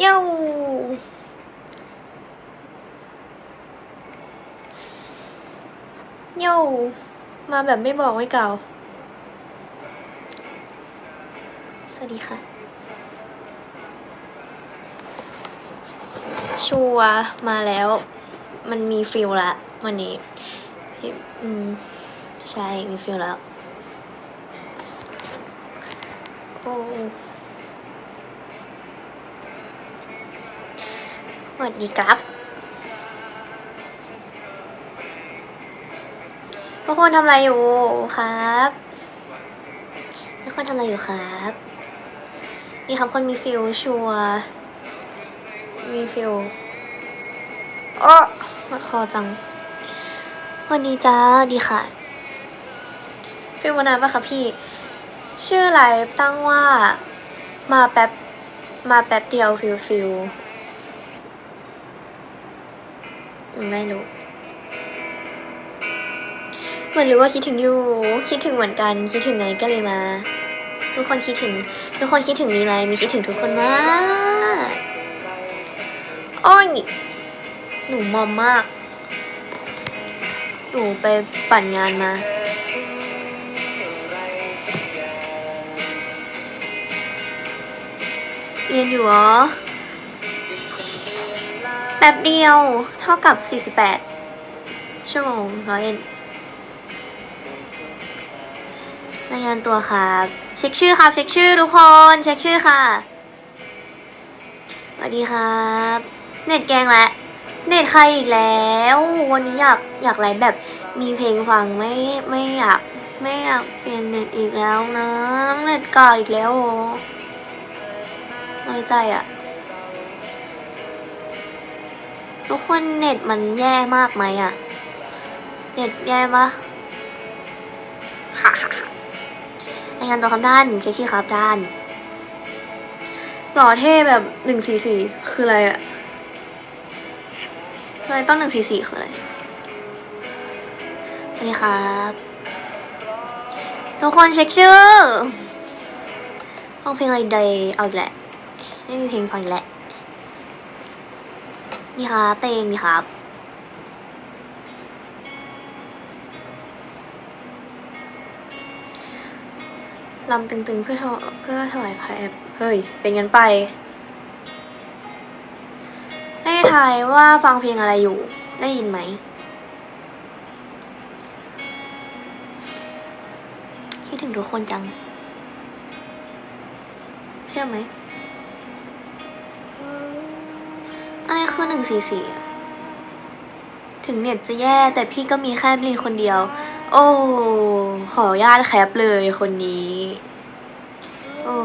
โย่โย่มาแบบไม่บอกไม่กล่าวสวัสดีค่ะ ชัวร์มาแล้ว มันมีฟิลละ วันนี้ อืม ใช่ มีฟิลแล้ว โอ้ วัสดีครับทุกคนทำอะไรอยู่ครับทุกคนทำอะไรอยู่ครับมีคำคนมีฟิลชัวมีฟิลโอ้มัดคอจังวันนี้จ้าดีค่ะฟิลวันนั้นปะคะพี่ ชื่อไลฟ์ตั้งว่ามาแป๊บมาแป๊บเดียวฟิลฟิลอืม ไม่รู้เหมือนรู้ว่าคิดถึงอยู่ คิดถึงเหมือนกัน คิดถึงไงก็เลยมา ทุกคนคิดถึง ทุกคนคิดถึงมีไหมมีคิดถึงทุกคนมากโอ้ยหนูมอมมาก หนูไปปั่นงานมาเรียนอยู่เหรอ ป๊บเดียวเท่ากับ 48 ชั่วโมงร้อยเอ็นรายงานตัวครับเช็คชื่อครับ เช็คชื่อทุกคน เช็คชื่อค่ะสวัสดีครับ เน็ตแกงและ เน็ตใครอีกแล้ว วันนี้อยากอยากไลฟ์แบบมีเพลงฟังไม่ไม่อยากไม่อยากเปลี่ยนเน็ตอีกแล้วนะ เน็ตก่าอีกแล้วโอน้อยใจอะ ทุกคนเน็ตมันแย่มากไหมอะเน็ตแย่ปะฮ่าฮ่าฮ่ารายงานตัวครับด้านเช็คชื่อครับด้านหล่อเท่แบบหนึ่งสี่สี่คืออะไรอะทำไมต้องหนึ่งสี่สี่คืออะไรสวัสดีครับ ทุกคนเช็คชื่อห้องเพลงอะไรใดเอาอีกแหละ ไม่มีเพลงฟังอีกแหละ นี่ครับเตงนี่ครับ ลำตึงๆเพื่อเพื่อถวายพระแอบเฮ้ย เป็นกันไป ให้ทายว่าฟังเพลงอะไรอยู่ ได้ยินไหม คิดถึงทุกคนจัง เชื่อไหม คือหนึ่งสี่สี่ถึงเน็ตจะแย่แต่พี่ก็มีแค่บลินคนเดียว โอ้ ขอญาตแคปเลยคนนี้ โอ้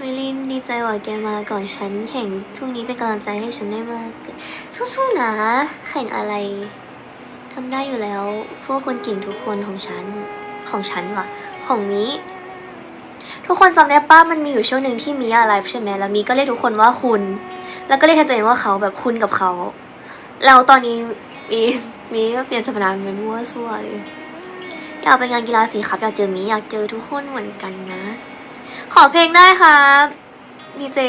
วิลินดีใจว่าแกมาก่อนฉันแข่งพรุ่งนี้เป็นกำลังใจให้ฉันได้มากสู้ๆนะ แข่งอะไรทำได้อยู่แล้ว พวกคนเก่งทุกคนของฉัน ของฉันว่ะของมิ ทุกคนจำได้ป้ามันมีอยู่ช่วงหนึ่งที่มีอะไรใช่ไหมแล้วมีก็เรียกทุกคนว่าคุณ แล้วก็เรียกแทนตัวเองว่าเขาแบบคุณกับเขาแล้วตอนนี้มีมีก็เปลี่ยนสมนามเป็นมั่วซั่วเลยอยากไปงานกีฬาสีครับอยากเจอมีอยากเจอทุกคนเหมือนกันนะ ขอเพลงได้ครับดีเจ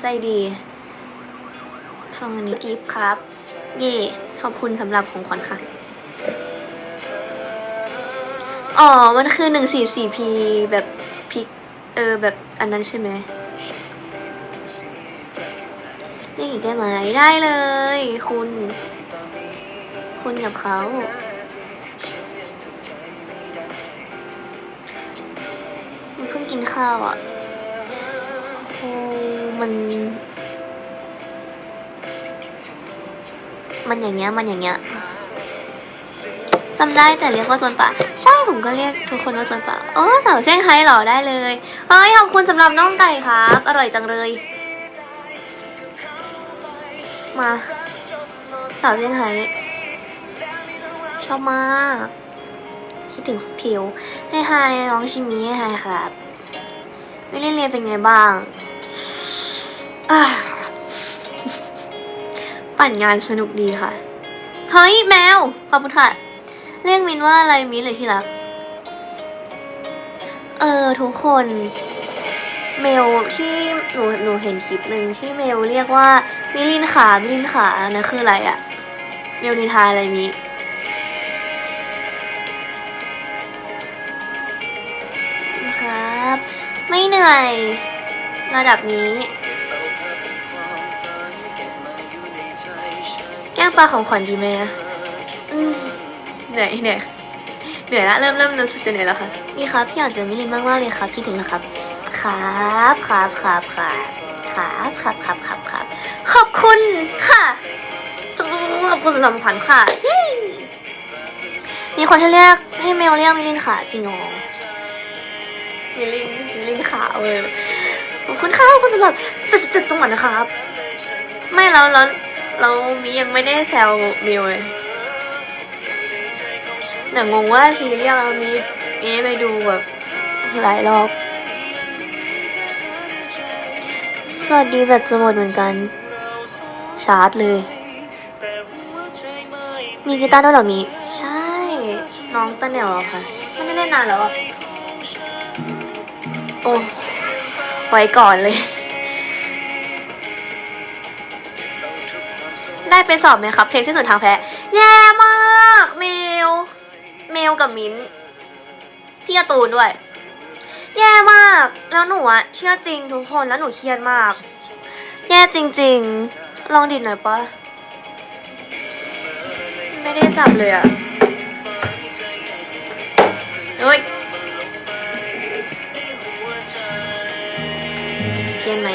ใจดีฟังอันนี้กิฟครับ เย่ขอบคุณสำหรับของขวัญค่ะ อ๋อ มันคือหนึ่งสี่สี่พีแบบพิก เออ แบบอันนั้นใช่ไหมเรียกอีกได้ไหมได้เลย คุณ คุณกับเขามันเพิ่งกินข้าวอะโอ้มัน มันอย่างเงี้ย มันอย่างเงี้ย จำได้แต่เรียกว่าจนป่า ใช่ผมก็เรียกทุกคนว่าจนป่าโอ้สาวเซี่ยงไฮ้เหรอได้เลยเฮ้ยขอบคุณสำหรับน้องไก่ครับ อร่อยจังเลย มาสาวเซี่ยงไฮ้ชอบมากคิดถึงค็อกเทลให้ไฮน้องชิมิให้ไฮครับ ไม่ได้เรียนเป็นไงบ้างปั่นงานสนุกดีค่ะ เฮ้ย แมว ขอบคุณค่ะ เรียกมินว่าอะไรมินเลยที่รัก เออ ทุกคน เมลที่หนูหนูเห็นคลิปหนึ่งที่เมลเรียกว่ามิลินขามิลินขานนั่นคืออะไรอะเมลนินทาอะไรมินะครับ ไม่เหนื่อย ระดับนี้ แก้ปลาของขวัญดีไหมนะอืม เหนื่อยเหนื่อยเหนื่อยละเริ่มเริ่มรู้สึกจะเหนื่อยแล้วค่ะนี่ครับพี่อยากเจอมิลินมากมากๆเลยครับคิดถึงนะครับ ครับครับครับครับครับครับครับครับครับขอบคุณค่ะขอบคุณสำหรับของขวัญค่ะเย้มีคนให้เรียกให้เมลเรียกมิลินค่ะจริงเหรอมิลินมิลินค่ะเออขอบคุณค่ะขอบคุณสำหรับ77จังหวัดนะครับ ไม่แล้วแล้วแล้วมียังไม่ได้แซวมิวเลย แต่งงว่าทีเรียกแล้วมีมีไปดูแบบหลายรอบ สวัสดีแบตจะหมดเหมือนกัน ชาร์จเลย มีกีตาร์ด้วยหรอมี ใช่ น้องตะเหนียวอะค่ะ ไม่ได้เล่นนานแล้วอะโอ้ไว้ก่อนเลย ได้ไปสอบไหมครับ เพลงที่สุดทางแพ้แย่ เมลกับมิ้นพี่การ์ตูนด้วย แย่มาก แล้วหนูอะเชื่อจริงทุกคนแล้วหนูเครียดมาก แย่จริง ๆ ลองดิดหน่อยปะไม่ได้สับเลยอะเฮ้ยเพี้ยนไหม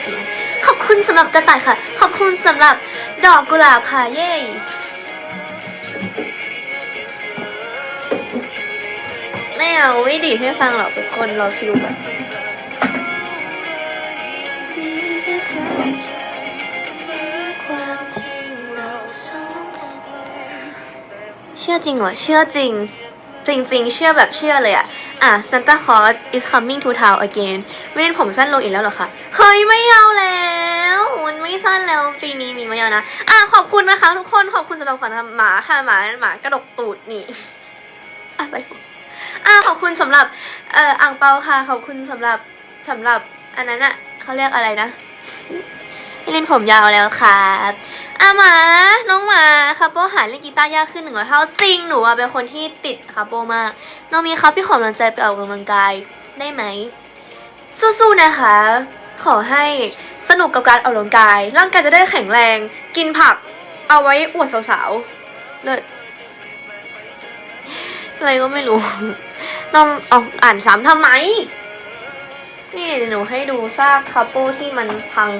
เพียนขอบคุณสำหรับกระต่ายค่ะ ขอบคุณสำหรับดอกกุหลาบค่ะเย้ ไม่เอาไม่ดีดให้ฟังหรอกทุกคนรอฟิลก่อนเชื่อจริงเหรอ เชื่อจริง จริง ๆ เชื่อแบบเชื่อเลยอะอะ Santa Claus is coming to town again ไม่เล่นผมสั้นลงอีกแล้วหรอคะ เฮ้ย ไม่เอาแล้ว มันไม่สั้นแล้วปีนี้มีไม่เอานะ อะ ขอบคุณนะคะ ทุกคน ขอบคุณสำหรับขวัญทำหมาค่ะ หมา หมากระดกตูดนี่อะไรอ่ะขอบคุณสำหรับเอ่ออ่างเปาค่ะ ขอบคุณสำหรับสำหรับอันนั้นอะเขาเรียกอะไรนะเล่นผมยาวแล้วครับอะหมา น้องหมาคาโปหาเล่นกีตาร์ยากขึ้นหนึ่งร้อยเท่าจริงหนูอะเป็นคนที่ติดคาโปมากน้องมีครับพี่ขอกำลังใจไปออกกำลังกายได้ไหม สู้ๆนะคะ ขอให้สนุกกับการออกกำลังกาย ร่างกายจะได้แข็งแรง กินผัก เอาไว้อวดสาวๆเลิศ อะไรก็ไม่รู้น้องเอาอ่านซ้ำทำไม นี่เดี๋ยวหนูให้ดูซากคาโป้ที่มันพัง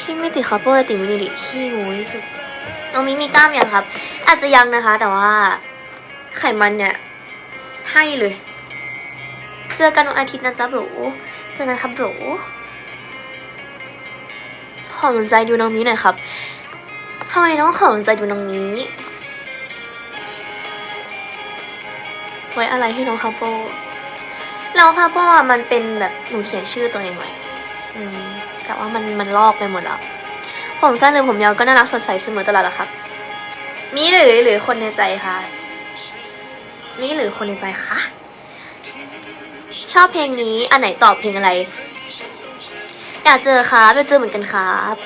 ขี้ไม่ติดคาโป้เลติดมินิลิขี้หมูที่สุดน้องมิมีกล้ามยังครับ อาจจะยังนะคะ แต่ว่าไขมันเนี่ยให้เลย เจอกันวันอาทิตย์นะจ๊ะบรูเจอกันครับบรู ขอกำลังใจดูน้องนี้หน่อยครับทำไมต้องขอกำลังใจดูน้องนี้ ไว้อะไรให้น้องคาโปแล้วคาโป้อะมันเป็นแบบหนูเขียนชื่อตัวเองไว้แต่ว่ามันมันลอกไปหมดแล้ว ผมสั้นหรือผมยาวก็น่ารักสดใสเสมอตลอดแหละครับ มีหรือหรือคนในใจคะมีหรือคนในใจคะชอบเพลงนี้อันไหนตอบเพลงอะไร อยากเจอครับไปเจอเหมือนกันครับ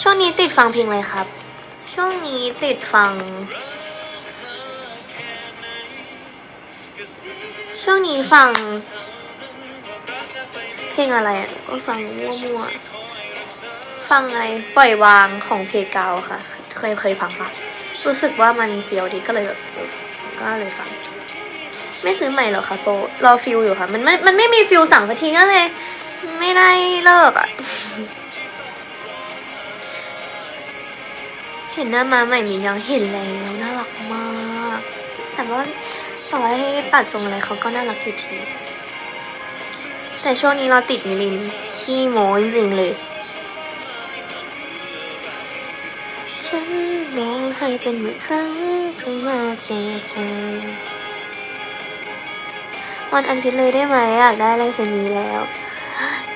ช่วงนี้ติดฟังเพลงอะไรครับ ช่วงนี้ติดฟัง ช่วงนี้ฟัง เพลงอะไรอะก็ฟังมั่วๆฟังอะไรปล่อยวางของเพกาวค่ะ เคยเคยฟังปะรู้สึกว่ามันเฟียวดีก็เลยแบบก็เลยฟัง ไม่ซื้อใหม่หรอกค่ะโปรอฟิลอยู่ค่ะ มันไม่มันไม่มีฟิลสั่งสักทีก็เลย ไม่ได้เลิกอะ เห็นหน้ามาใหม่มียังเห็นแล้วน่ารักมาก แต่ว่าต่อให้ตัดทรงอะไรเขาก็น่ารักอยู่ทีแต่ช่วงนี้เราติดมิลินขี้โม้จริงๆเลยฉันมองให้เป็นเหมือนครั้งเพิ่มาเจอเธอวันอาทิตย์เลยได้ไหมอยากได้ลายเซ็นนี้แล้ว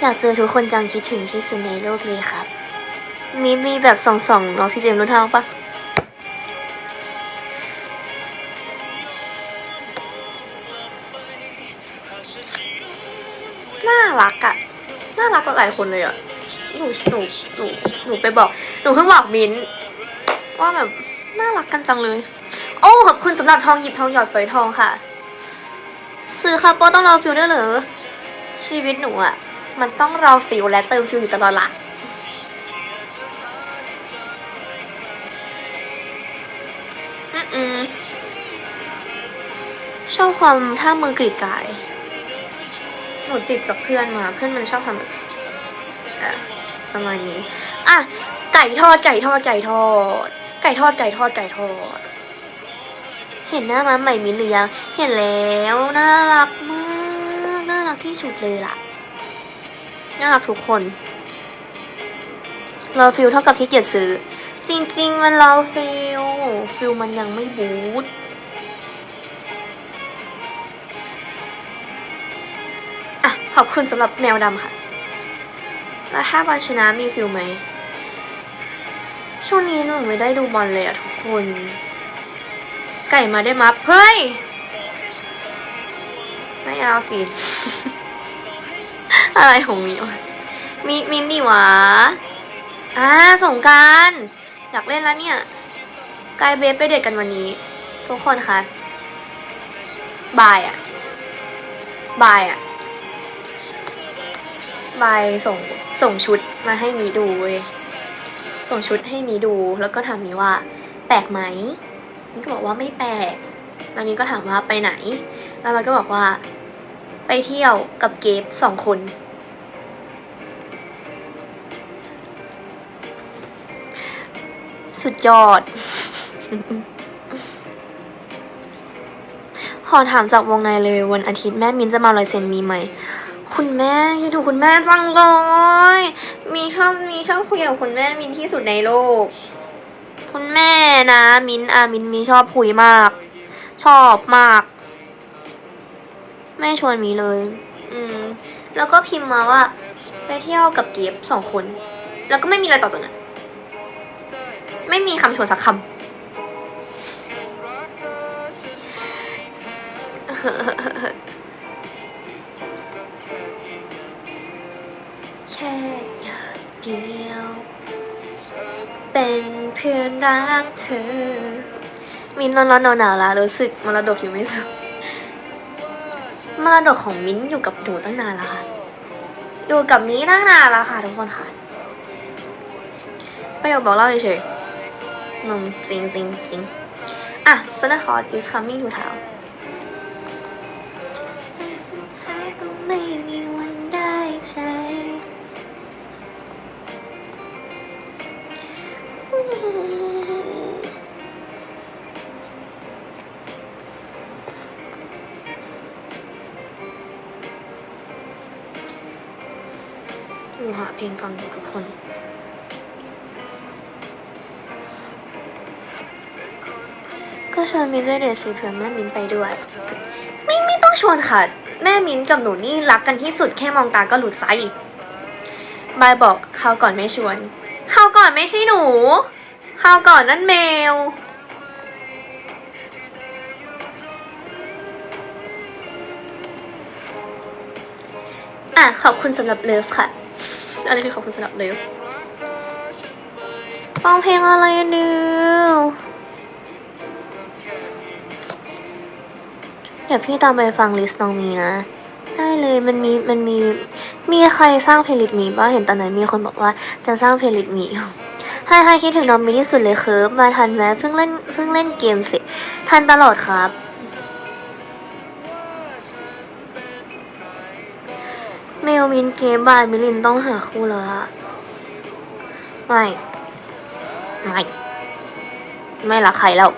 อยากเจอทุกคนจังคิดถึงที่สุดในโลกเลยครับ มีมีแบบส่องส่องน้องซีเจมรู้ทางปะน่ารักอะน่ารักกับหลายคนเลยอะหนูหนูหนูหนูไปบอก หนูเพิ่งบอกมิ้นว่าแบบน่ารักกันจังเลย โอ้ขอบคุณสำหรับทองหยิบทองหยอดฝอยทองค่ะ ซื้อคาโปต้องรอฟิลด้วยเหรอชีวิตหนูอะ มันต้องรอฟิลและเติมฟิลอยู่ตลอดละอืมๆชอบความท่ามือกรีดกาย หนูติดจากเพื่อนมา เพื่อนมันชอบทำแบบประมาณนี้ อะ ไก่ทอด ไก่ทอด ไก่ทอด ไก่ทอด ไก่ทอด ไก่ทอด เห็นหน้าม้าใหม่มิ้นหรือยัง เห็นแล้ว น่ารักมาก น่ารักที่สุดเลยล่ะ น่ารักทุกคนรอฟิลเท่ากับที่เกียจซื้อ จริง ๆ มันรอฟิลฟิลมันยังไม่บูทอะ ขอบคุณสำหรับแมวดำค่ะ แล้วถ้าบอลชนะมีฟิลไหม ช่วงนี้หนูไม่ได้ดูบอลเลยอะทุกคน ไก่มาได้มัฟเฮ้ย ไม่เอาสิ อะไรของมีวมีมินดีหวะอ่าสงการอยากเล่นแล้วเนี่ยกายเบฟไปเดทกันวันนี้ ทุกคนคะบายอะบายอะบายส่งส่งชุดมาให้มีดูเว้ยส่งชุดให้มีดูแล้วก็ถามมีว่า แปลกไหมมีก็บอกว่าไม่แปลกแล้วมีก็ถามว่าไปไหน แล้วมันก็บอกว่า ไปเที่ยวกับเกฟสองคน สุดยอด ขอถามจากวงในเลยวันอาทิตย์แม่มินจะมาลอยเซ็นมีไหม คุณแม่คิดถึงคุณแม่จังเลย มีชอบมีชอบคุยกับคุณแม่มินที่สุดในโลก คุณแม่นะมินอามินมีชอบคุยมาก ชอบมาก แม่ชวนมีเลย อืม แล้วก็พิมพ์มาว่า ไปเที่ยวกับเก็บสองคน แล้วก็ไม่มีอะไรต่อจากนั้น ไม่มีคำชวนสักคำแค่อยากเดียว เป็นเพื่อนรักเธอ มินร้อนๆหนาวๆแล้วรู้สึกมรดกอยู่ไม่สุดมรดกของมิ้นอยู่กับหนูตั้งนานแล้วค่ะ อยู่กับนี้ตั้งนานแล้วค่ะทุกคนค่ะ ประโยคบอกเล่าเฉยๆ งงจริงจริงจริงอะ s u n d e r h o t is coming to town หนูหาเพลงฟังอยู่ทุกคน ก็ชวนมินด้วยเดทสิเผื่อแม่มินไปด้วย ไม่ไม่ต้องชวนค่ะ แม่มินกับหนูนี่รักกันที่สุดแค่มองตาก็หลุดไส้บายบอกคราวก่อนไม่ชวนคราวก่อนไม่ใช่หนูคราวก่อนนั่นเมลอะขอบคุณสำหรับเลิฟค่ะอะไรคือขอบคุณสำหรับเลิฟฟังเพลงอะไรนิว ดี๋ยวพี่ตามไปฟังลิสต์น้องมีนะ ได้เลยมันมีมันมีมีใครสร้างเพลย์ลิสต์มีบ้างเห็นตอนนั้นมีคนบอกว่าจะสร้างเพลย์ลิสต์มีอยู่ให้ให้คิดถึงน้องมีที่สุดเลยครับมาทันไหมเพิ่งเล่นเพิ่งเล่นเกมเสร็จทันตลอดครับ เมลมินเกมบายมิลินต้องหาคู่แล้วละไม่ไม่ ไม่รักใครแล้ว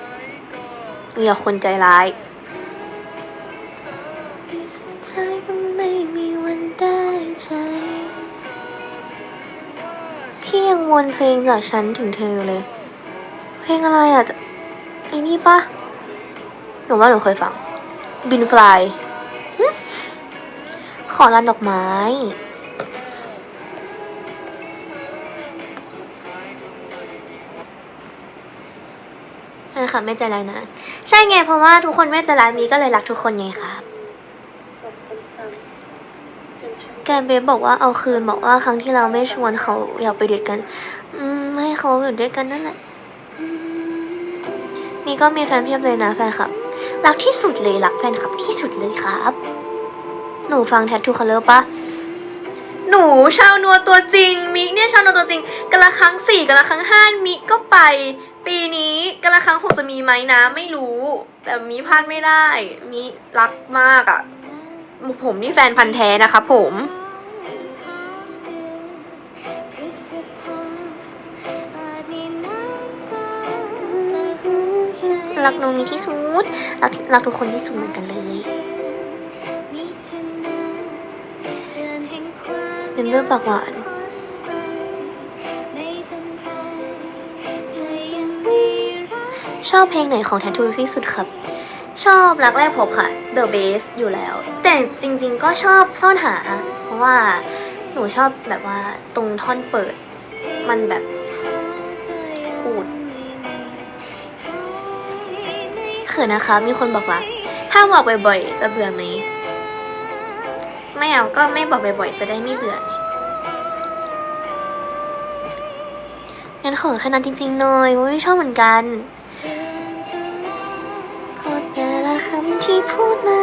มีแต่คนใจร้าย ใจก็ไม่มีวันได้ใจพี่ยังวนเพลงจากฉันถึงเธอเลย เพลงอะไรอะจะไอ้นี่ปะหนูว่าหนูเคยฟัง บินฟลายขอรันดอกไม้ใช่ค่ะไม่ใจร้ายนะ ใช่ไงเพราะว่าทุกคนไม่ใจร้ายมีก็เลยรักทุกคนไงครับ แกเบฟบอกว่าเอาคืนบอกว่าครั้งที่เราไม่ชวนเขาอยากไปเดทกัน อืมให้เขาอยู่ด้วยกันนั่นแหละ มีก็มีแฟนเพียบเลยนะแฟนคลับ รักที่สุดเลยรักแฟนคลับที่สุดเลยครับ หนูฟังแท t ทูคัลเลอร์ปะหนูชาวนัวตัวจริง มิเนี่ยชาวนัวตัวจริงกันละครั้งสี่กันละครั้งห้ามิก็ไป ปีนี้กันละครั้งหกจะมีไหมนะ ไม่รู้ แต่มิพลาดไม่ได้ มิรักมากอะ่ะ ผมนี่แฟนพันธ์แท้นะคะผม รักน้องนี้ที่สุด รักรักทุกคนที่สุดเหมือนกันเลยเป็นเรื่องปากหวานชอบเพลงไหนของแททูที่สุดครับ ชอบรักแรกพบค่ะ The Base อยู่แล้ว แต่จริง ๆ ก็ชอบซ่อนหา เพราะว่าหนูชอบแบบว่าตรงท่อนเปิด มันแบบกูดเขินนะคะ มีคนบอกว่า ถ้าบอกบ่อยๆ จะเบื่อไหม ไม่เอาก็ไม่บอกบ่อยๆ จะได้ไม่เบื่องั้นขอแค่นั้นจริงๆหน่อยโอ้ยชอบเหมือนกัน ที่พูดมา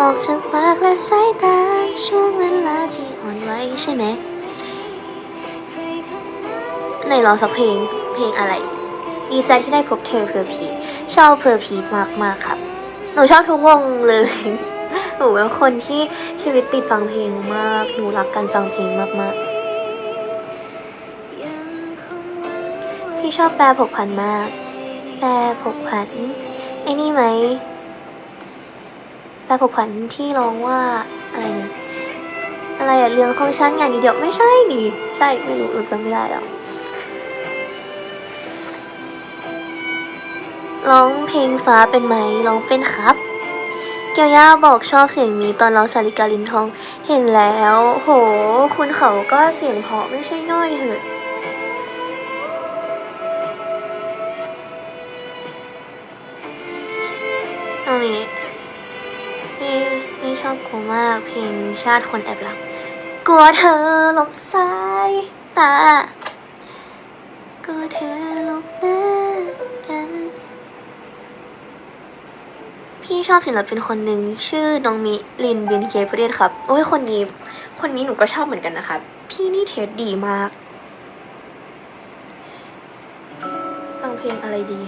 ออกจากปากและสายตา ช่วงเวลาที่อ่อนไหวใช่ไหมไหนลองสักเพลงเพลงอะไร ดีใจที่ได้พบเธอเพอร์พีชอบเพอร์พีมากมากๆครับ หนูชอบทุกวงเลย หนูเป็นคนที่ชีวิตติดฟังเพลงมาก หนูรักการฟังเพลงมากๆพี่ชอบแปลผกผันมาก แปลผกผันไอ้นี่ไหม ปลผกผันที่ร้องว่าอะไรนะอะไรอะเรื่องของฉันงานนี้เดียวไม่ใช่ดิใช่ไม่รู้หนูจำไม่ได้แล้วร้องเพลงฟ้าเป็นไหมร้องเป็นครับ เกียวย่าบอกชอบเสียงนี้ตอนร้องสาริกาลินทองเห็นแล้ว โห คุณเขาก็เสียงเพาะไม่ใช่น้อยเหอะ อบกูมากเพลงชาติคนแอบรัก กลัวเธอหลบสายตากลัวเธอหลบหน้ากัน พี่ชอบศิลปินคนหนึ่งชื่อน้องมิลินเบียนเคฟเดนครับ โอ้ยคนนี้คนนี้หนูก็ชอบเหมือนกันนะคะพี่นี่เทสดีมาก ฟังเพลงอะไรดี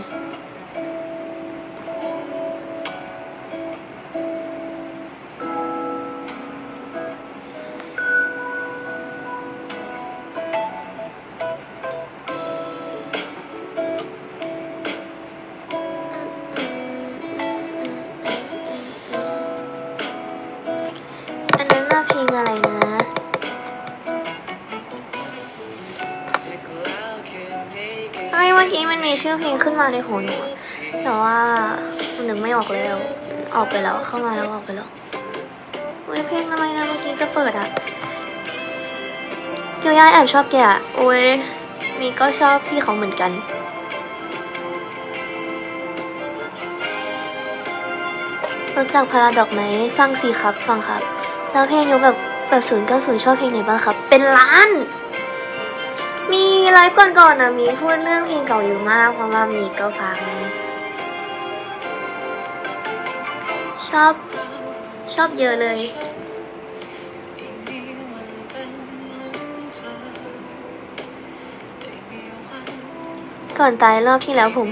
เพลงขึ้นมาในหูหนูแต่ว่ามันนึกไม่ออกแล้ว ออกไปแล้วเข้ามาแล้วออกไปแล้วเฮ้ยเพลงอะไรนะเมื่อกี้จะเปิดอะเกียวย่าแอบชอบแกอะโอ้ยมีก็ชอบพี่เขาเหมือนกันรู้จักพาราดอกไหมฟังสิครับ ฟังครับ แล้วเพลงยุคแบบแบบศูนย์เก้าศูนย์ชอบเพลงไหนบ้างครับ เป็นล้าน มีไลฟ์ก่อนๆนะมีพูดเรื่องเพลงเก่าอยู่มาก เพราะว่ามีก็ฟัง ชอบชอบเยอะเลย ก่อนตายรอบที่แล้วผม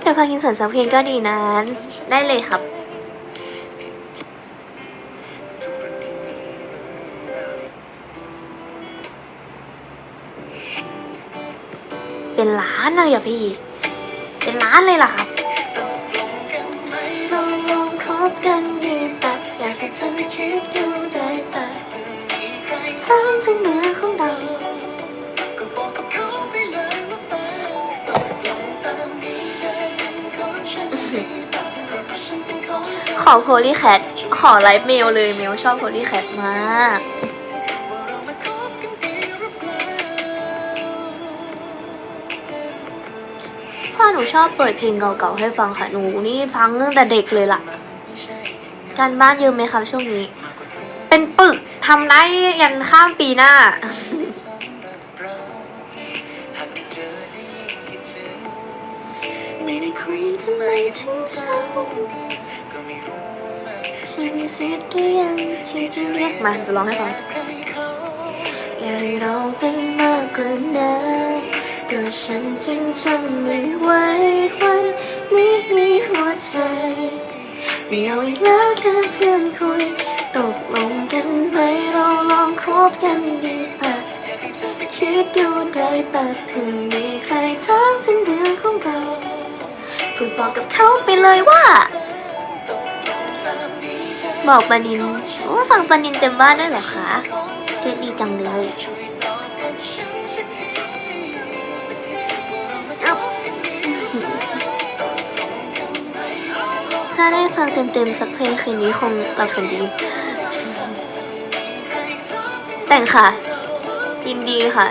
แต่พากินสันสักเพลงก็ดีนะ ได้เลยครับานเลยอะพี่ เป็นล้านเลยล่ะครับสร้างสิ่งเหนือของเราขอโพลีแคทขอไลฟ์เมลเลยเมลชอบโพลีแคทมาก หนูชอบเปิดเพลงเก่าๆให้ฟังค่ะหนูนี่ฟังตั้งแต่เด็กเลยล่ะ การบ้านเยอะไหมครับช่วงนี้ เป็นปึกทำได้ยันข้ามปีหน้า ไม่ได้คุยทำไมถึงเศร้าฉันเสียได้ยังที่จะเรียกมาจะร้องให้ฟังอยากให้เราเป็นมากกว่านั้น ก็ฉันจึงทำไม่ไหววันนี้มีหัวใจไม่เอาอีกแล้วแค่เพียงคุยตกลงกันไหมเราลองคบกันดีป่ะคิดดูได้ป่ะเพื่อมีใครถามถึงเรื่องของเราพูดบอกกับเขาไปเลยว่าบอกปานินว่าฟังปานินเต็มบ้านได้เหรอคะเกดดีจังเลย ถ้าได้ฟังเต็มๆสักเพลงคืนนี้คงหลับฝันดี แต่งค่ะ ยินดีค่ะ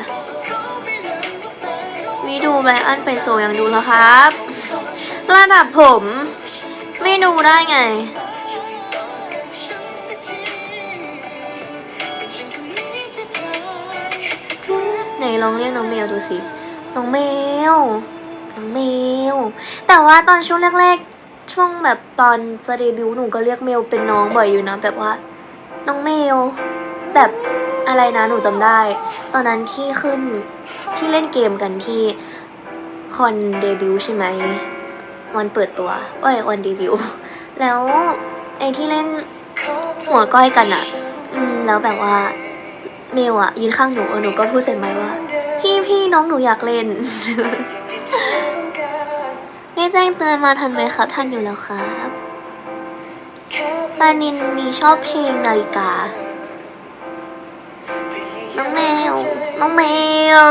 วิดูไบรอันไปโซยังดูแล้วครับ ระดับผม ไม่ดูได้ไงไหนลองเรียกน้องแมวดูสิ น้องแมว น้องแมว แต่ว่าตอนช่วงแรกๆ ช่วงแบบตอนจะเดบิวหนูก็เรียกเมลเป็นน้องบ่อยอยู่นะ แบบว่า น้องเมล แบบอะไรนะหนูจำได้ ตอนนั้นที่ขึ้นที่เล่นเกมกันที่คอนเดบิวใช่ไหมวันเปิดตัวเอ้ยวันเดบิวแล้วไอ้ที่เล่นหัวก้อยกันอะอืมแล้วแบบว่าเมลอะยืนข้างหนูหนูก็พูดใส่ไมค์ว่า พี่พี่น้องหนูอยากเล่น ได้แจ้งเตือนมาทันไหมครับ ทันอยู่แล้วครับปานินมีชอบเพลงนาฬิกา น้องแมว น้องแมว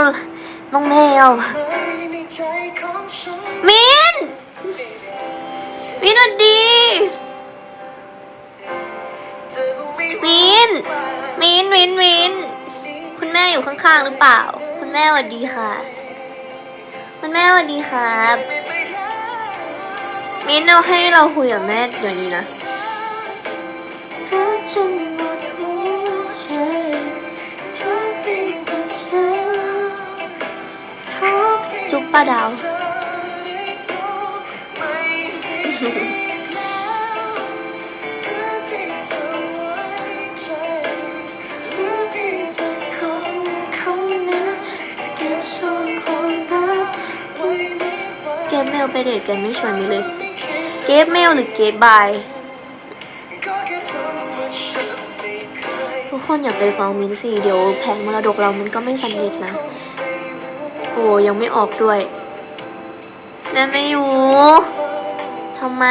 น้องแมว มิน มินสวัสดี มิน มิน มิน มิน คุณแม่อยู่ข้างๆหรือเปล่า คุณแม่สวัสดีค่ะ คุณแม่สวัสดีครับ มินเอาให้เราคุยกับแม่เดี๋ยวนี้นะจุ๊บป้าดาวเกมเมลไปเดทกันไม่ชวนนี้เลยเกมเมลหรือเกมบายทุกคนอย่าไปฟ้องมินสิเดี๋ยวแผงมรดกเรามันก็ไม่สำเร็จนะ โอ้ยังไม่ออกด้วย แม่ไม่อยู่ทำไม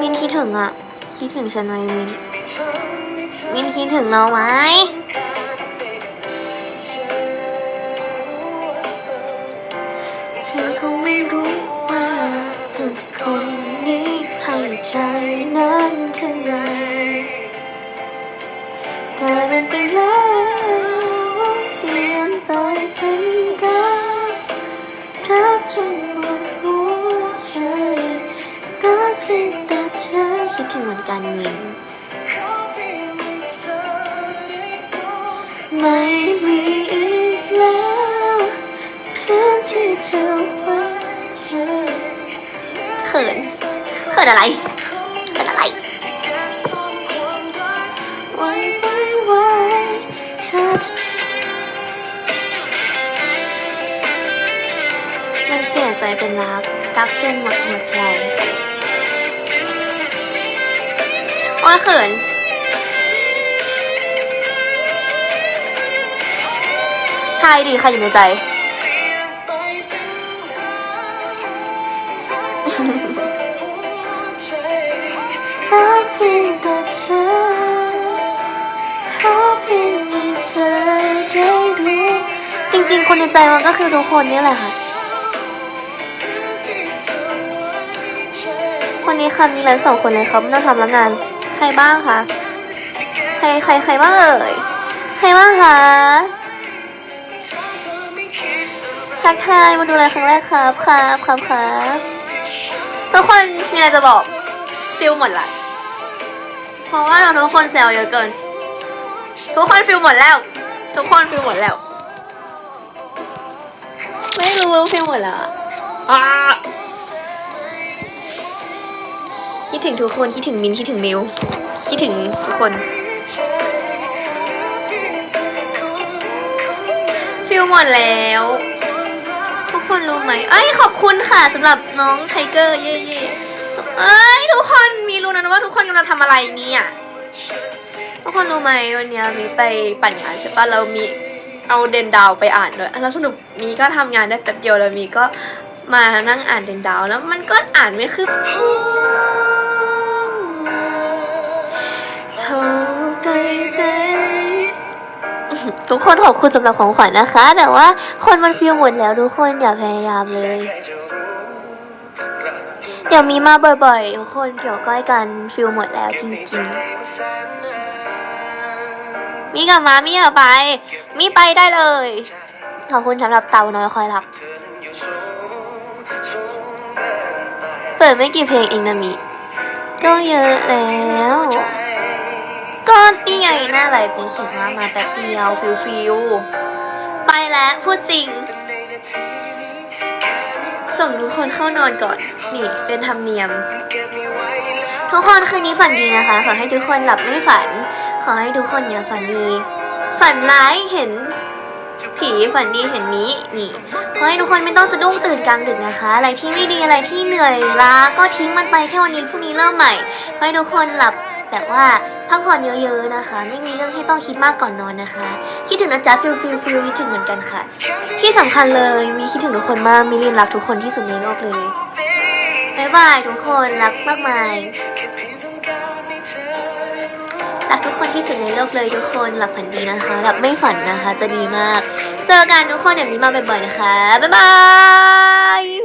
มินคิดถึงอะ คิดถึงฉันไหมมินมินคิดถึงเราไหมฉันคงไม่รู้ว่าเธอจะคนนี้ให้ใจนั้นแค่ไหนแต่เป็นไปแล้ว คิดถึงเหมือนกันมินไม่มีอีกแล้วเพื่อนที่เธอไว้ใจเขินเขินอะไรเขินอะไรไว้ไว้ไว้เธอมันเปลี่ยนใจเป็นรักรักจนหมดหัวใจ โอ้ยเขินใครดีใครอยู่ในใจรักเพียงจริงๆ คนในใจมันก็คือทุกคนนี่แหละค่ะวันนี้ค่ะมีไลฟ์สองคนเลยครับไม่ต้องทำแล้วงาน รบ้างคะใครใครใครบ้างเอ่ยใครบ้างคะทักทายมาดูไลครั้งแรกครับครับครับครับทุกคนมีอะไรจะบอกฟิลหมดละเพราะว่าเราทุกคนแซวเยอะเกิน ทุกคนฟิลหมดแล้ว ทุกคนฟิลหมดแล้ว ไม่รู้ฟิลหมดแล้วอะอะ คิดถึงทุกคนคิดถึงมินคิดถึงมิวคิดถึงทุกคนฟิลหมดแล้ว ทุกคนรู้ไหมเอ้ยขอบคุณค่ะสำหรับน้องไทเกอร์เย่ๆเอ้ยทุกคนมีรู้นะว่าทุกคนกำลังทำอะไรเนี่ยทุกคนรู้ไหมวันนี้มีไปปั่นงานใช่ปะเรามีเอาเดนดาวไปอ่านด้วยแล้วสรุปมีก็ทำงานได้แป๊บเดียวแล้วมีก็มานั่งอ่านเดนดาวแล้วมันก็อ่านไม่คือ ทุกคนขอบคุณสำหรับของขวัญนะคะ แต่ว่าคนมันฟิลหมดแล้วทุกคนอย่าพยายามเลยเดี๋ยวมีมาบ่อยๆทุกคนเกี่ยวก้อยกันฟิลหมดแล้วจริงๆ มีกับมามีกับไป มีไปได้เลย ขอบคุณสำหรับเตาน้อยคอยรัก เปิดไม่กี่เพลงเองนะมี ก็เยอะแล้ว ก็นี่ไงหน้าไหลป็นเขียนว่ามาแป๊บเดียวฟิวฟิวไปแล้วพูดจริง ส่งทุกคนเข้านอนก่อน นี่เป็นธรรมเนียม ทุกคนคืนนี้ฝันดีนะคะ ขอให้ทุกคนหลับไม่ฝัน ขอให้ทุกคนอย่าฝันดี ฝันร้ายเห็นผีฝันดีเห็นนี้นี่ขอให้ทุกคนไม่ต้องสะดุ้งตื่นกลางดึกนะคะ อะไรที่ไม่ดีอะไรที่เหนื่อยล้าก็ทิ้งมันไปแค่วันนี้พรุ่งนี้เริ่มใหม่ขอให้ทุกคนหลับ แบบว่าพักผ่อนเยอะๆนะคะ ไม่มีเรื่องที่ต้องคิดมากก่อนนอนนะคะ คิดถึงนะจ๊ะฟิลฟิลฟิลคิดถึงเหมือนกันค่ะ ที่สำคัญเลยมีคิดถึงทุกคนมากมิลินรักทุกคนที่สุดในโลกเลยบายบายทุกคนรักมากมายรักทุกคนที่สุดในโลกเลยทุกคนหลับฝันดีนะคะหลับไม่ฝันนะคะจะดีมาก เจอกันทุกคนอย่างนี้มาบ่อยๆนะคะบ๊ายบาย